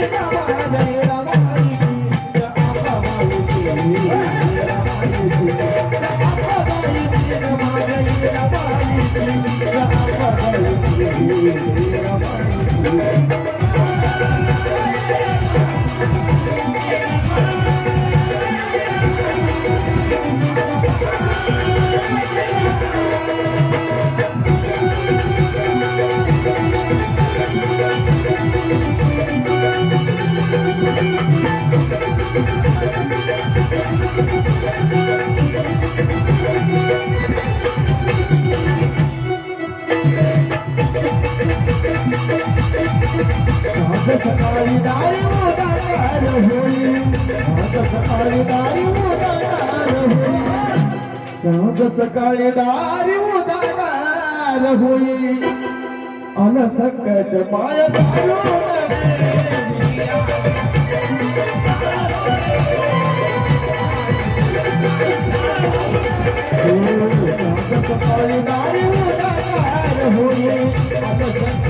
Hey, सकाळी दारी उदार होई आज सकाळी दारी उदार होई आज सकाळी दारी उदार होई अन सकट माय दारू सकाळी दारी उदार होई अन सकट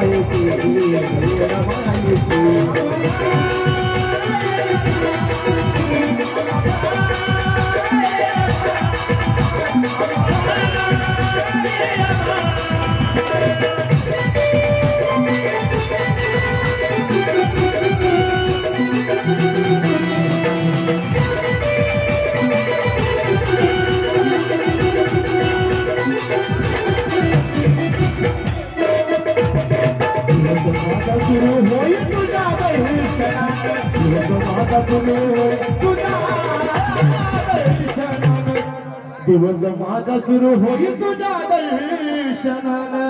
दिवस माझा सुरू होईल तुझ्या दर्शनानं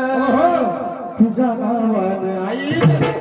तुझ्या नावानं आई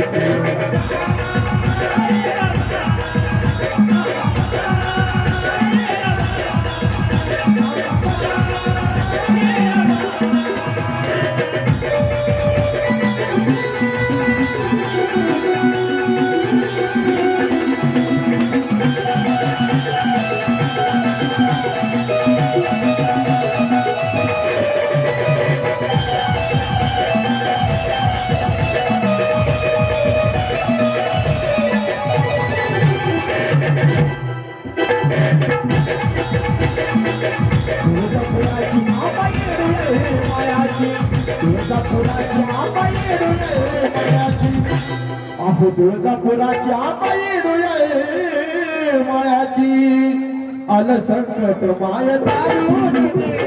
Música तुळजापुराच्या बाई डोळे मळ्याची आलं संकट माय तारुणी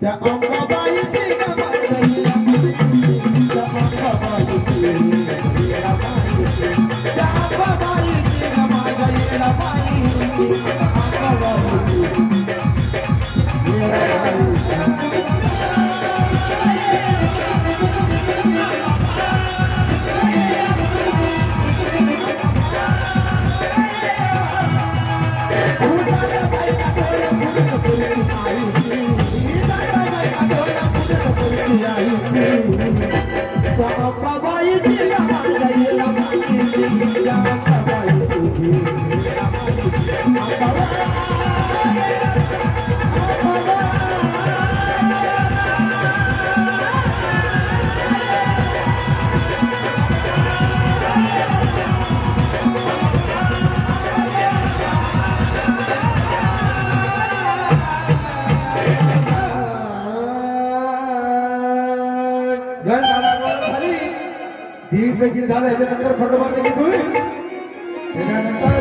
त्या अंबाबाई देखील झालं याच्यानंतर खंडोबा देखील होईल त्याच्यानंतर